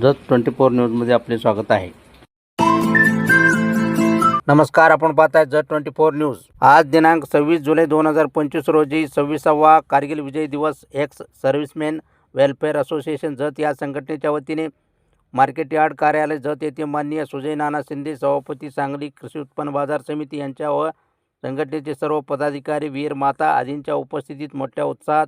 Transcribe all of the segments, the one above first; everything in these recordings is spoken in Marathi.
जत ट्वेंटी फोर न्यूजमध्ये आपले स्वागत आहे. नमस्कार आपण पाहताय जत ट्वेंटी फोर न्यूज. आज दिनांक सव्वीस जुलै दोन हजार पंचवीस रोजी सव्वीसावा Kargil Vijay Diwas ex serviceman welfare association Jat या संघटनेच्या वतीने मार्केट यार्ड कार्यालय जत येथे माननीय सुजय नाना शिंदे सभापती सांगली कृषी उत्पन्न बाजार समिती यांच्या व संघटनेचे सर्व पदाधिकारी वीर माता आदींच्या उपस्थितीत मोठ्या उत्साहात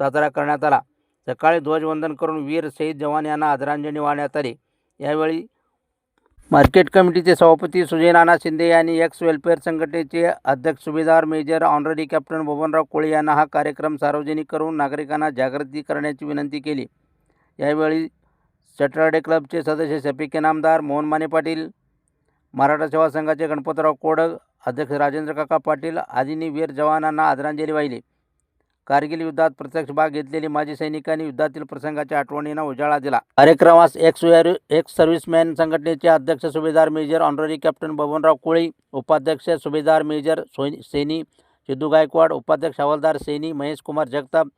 साजरा करण्यात आला. सकाळी ध्वजवंदन करून वीर शहीद जवान यांना आदरांजली वाहण्यात आली. यावेळी मार्केट कमिटीचे सभापती सुजय नाना शिंदे यांनी एक्स वेलफेअर संघटनेचे अध्यक्ष Subedar major honorary captain Babanrao Koli यांना हा कार्यक्रम सार्वजनिक करून नागरिकांना जागृती करण्याची विनंती केली. यावेळी सॅटर्डे क्लबचे सदस्य शफिक इनामदार मोहन माने पाटील मराठा सेवा संघाचे गणपतराव कोडग अध्यक्ष राजेंद्र काका पाटील आदींनी वीर जवानांना आदरांजली वाहिली. कारगिल युद्धात प्रत्यक्ष भाग घेतलेली माजी सैनिकांनी युद्धातील प्रसंगाच्या आठवणींना उजाळा दिला. कार्यक्रमास एक्स एक्स सर्व्हिसमॅन संघटनेचे अध्यक्ष Subedar major honorary captain Babanrao Koli उपाध्यक्ष सुभेदार मेजर सोय सेनी सिद्धू गायकवाड उपाध्यक्ष हवालदार सेनी महेश कुमार जगताप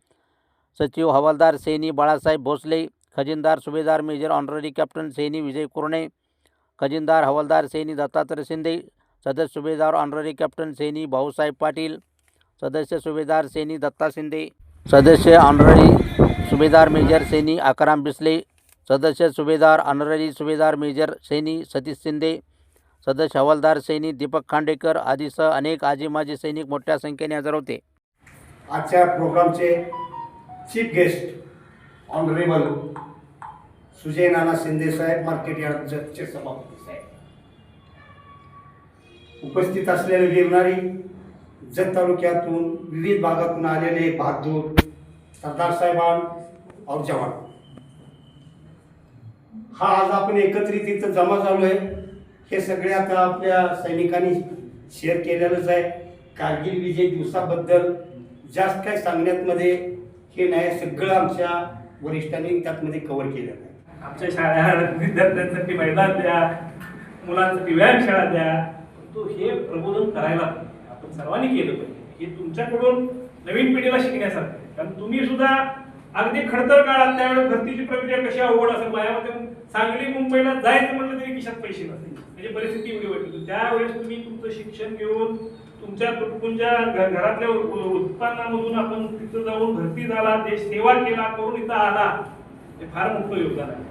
सचिव हवालदार सेनी बाळासाहेब भोसले खजिनदार सुभेदार मेजर ऑनररी कॅप्टन सेनी विजय कुरणे खजिनदार हवालदार सेनी दत्तात्रय शिंदे सदस्य सुभेदार ऑनररी कॅप्टन सेनी भाऊसाहेब पाटील सदस्य सुभेदार सेनी दत्ता शिंदे सदस्य ऑनररी सुभेदार मेजर सेनी आकाराम बिस्ले सदस्य सुभेदार ऑनररी सुभेदार मेजर सेनी सतीश शिंदे सदस्य हवालदार सैनी दीपक खांडेकर आदीसह अनेक आजी माजी सैनिक मोठ्या संख्येने हजर होते. आजच्या प्रोग्रामचे chief guest honourable Sujay Nana Shinde साहेब मार्केट यार्ड सभापती साहेब. उपस्थित असलेले गिरणारी जत तालुक्यातून विविध भागातून आलेले बहादूर सरदार साहेबान और जवान. हा आज आपण एकत्रित इथं जमा झालो आहे. हे सगळे आता आपल्या सैनिकांनी शेअर केलेलंच आहे. कारगिल विजय दिवसाबद्दल जास्त काय सांगण्यात मध्ये हे नाही सगळं आमच्या वरिष्ठांनी त्यातमध्ये कव्हर केलेलं आहे. आमच्या शाळा विद्यार्थ्यांसाठी मैदान द्या मुलांसाठी व्यायामशाळा द्या तो हे प्रबोधन करायला सर्वांनी केलं पाहिजे. हे तुमच्याकडून नवीन पिढीला शिकण्यासारखं आहे. कारण तुम्ही सुद्धा अगदी खडतर काळात त्यावेळेस भरतीची प्रक्रिया कशी अवघड असेल माझ्यामध्ये सांगली मुंबईला जायचं म्हटलं तरी खिशात पैसे नसतील. म्हणजे परिस्थिती एवढी वाटली. त्यावेळेस तुम्ही तुमचं शिक्षण घेऊन तुमच्या तुमच्या घरातल्या उत्पन्नामधून आपण तिथं जाऊन भरती झाला देश सेवा केला करून इथं आला हे फार मोठं योगदान आहे.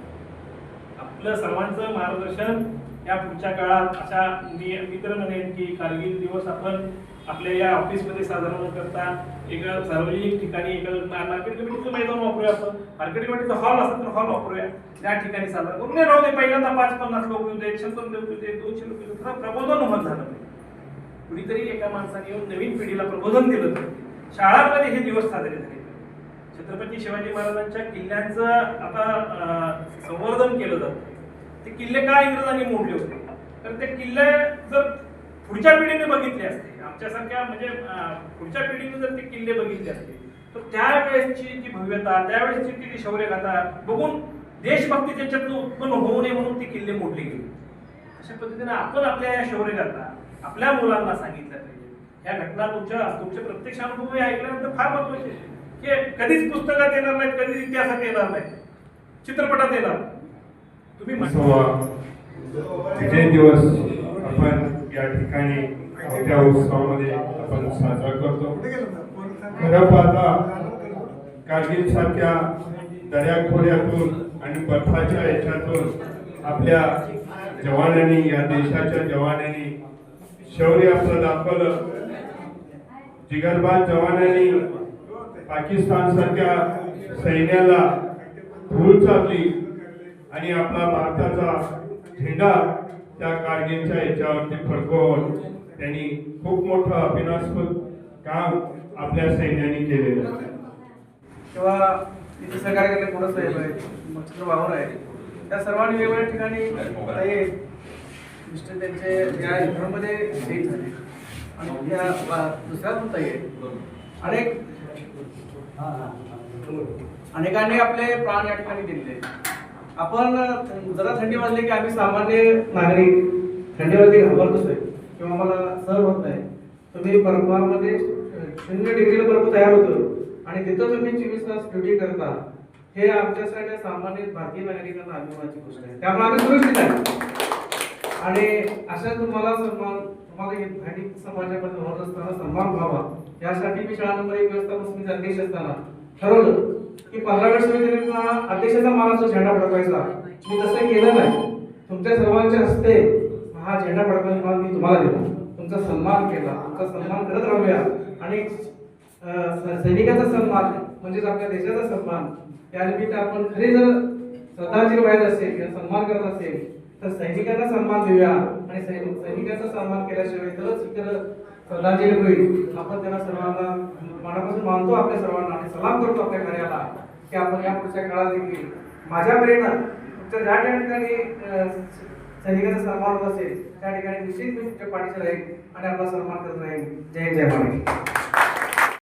आपलं सर्वांचं मार्गदर्शन या पुढच्या काळात अशा मी मी म्हणेन की कारगिल दिवस आपण आपल्या या ऑफिसमध्ये साजरा न करता एका सार्वजनिक ठिकाणी एका मार्केट कमिटीचं मैदान वापरूया आपण. मार्केट कमिटीचा हॉल असेल तर हॉल वापरूया. त्या ठिकाणी साजरा करून नाही राहू दे. पहिल्यांदा पाच पन्नास लोक येऊ देत शंभर लोक येऊ देत दोनशे लोक येऊ देत. प्रबोधन होत झालं नाही कुणीतरी एका माणसाने येऊन नवीन पिढीला प्रबोधन दिलं शाळांमध्ये हे दिवस साजरे झाले छत्रपती शिवाजी महाराजांच्या किल्ल्यांचं आता संवर्धन केलं जातं. ते किल्ले का इंग्रजांनी मोडले होते. तर ते किल्ले जर पुढच्या पिढीने बघितले असते आमच्यासारख्या म्हणजे पुढच्या पिढीने जर ते किल्ले बघितले असते तर त्यावेळेसची जी भव्यता त्यावेळेसची ती शौर्य शौर्यगाथा बघून देशभक्ती त्याच्यातून उत्पन्न होऊ नये म्हणून ती किल्ले मोडले गेले. अशा पद्धतीने आपण आपल्या या शौर्यगाथा आपल्या मुलांना सांगितल्या पाहिजे. या घटना तुमच्या तुमचे प्रत्यक्ष अनुभव हे ऐकल्यानंतर फार महत्त्वाचे की कधीच पुस्तकात येणार नाहीत कधीच इतिहासात येणार नाही चित्रपटात येणार नाही विजय दिवस आपण या ठिकाणी मोठ्या उत्सवामध्ये आपण साजरा करतो. खरं पाहता कारगिल सारख्या दर्याखोऱ्यातून आणि बर्फाच्या याच्यातून आपल्या जवानांनी या देशाच्या जवानांनी शौर्य आपलं दाखवलं. जिगरबाज जवानांनी पाकिस्तान सारख्या सैन्याला धूळ चालली आणि आपला भारताचा झेंडा त्या कारगिलच्या याच्यावरती फडकवून त्यांनी खूप मोठं अभिनास्पद काम आपल्या सैन्याने केलेलं आहे. किंवा तिथे सहकार्य करणे थोडं साहेब आहे? मच्छर वावर आहे. त्या सर्वांनी वेगवेगळ्या ठिकाणी मिस्टर त्यांचे या युद्धामध्ये शहीद झाले. आणि त्या दुसऱ्या पण ताई अनेक अनेकांनी आपले प्राण या ठिकाणी दिले. आपण जरा थंडी वाजली की आम्ही सामान्य नागरिक थंडीवरती घाबरतोच आहे. किंवा मला सर होत नाही. तुम्ही बर्फामध्ये शून्य डिग्रीला बर्फ तयार होतो आणि तिथं तुम्ही चोवीस तास ड्युटी करता हे आमच्यासाठी सामान्य भारतीय नागरिकांना अभिमानाची गोष्ट आहे. त्यामुळे आम्ही सुरक्षित आहे. आणि अशा तुम्हाला सन्मान तुम्हाला हे समाजामध्ये होत असताना सन्मान व्हावा. यासाठी मी शाळा नंबर एक व्यवस्थापन समिती अध्यक्ष असताना ठरवलं की पंधराव्या समितीला अध्यक्षाचा मानाचा झेंडा फडकवायचा मी तसं केलं नाही तुमच्या सर्वांच्या हस्ते हा झेंडा फडकवायचा मान मी तुम्हाला दिला तुमचा सन्मान केला तुमचा सन्मान करत राहूया. आणि सैनिकाचा सन्मान म्हणजेच आपल्या देशाचा सन्मान त्या निमित्त आपण खरी जर श्रद्धांजली वाहित असेल किंवा सन्मान करत असेल तर सैनिकांना सन्मान देऊया. आणि सैनिकाचा सन्मान केल्याशिवाय तरच इतर श्रद्धांजली होईल आपण त्यांना सर्वांना मनापासून मानतो आपल्या सर्वांना आणि सलाम करतो आपल्या कार्याला की आपण या पुढच्या काळात देखील माझ्या प्रेरणा ज्या ठिकाणी सैनिकाचा सन्मान होत असेल त्या ठिकाणी निश्चित मी तुमच्या पाठीशी राहील आणि आपला सन्मान करत राहील. जय जय महाराज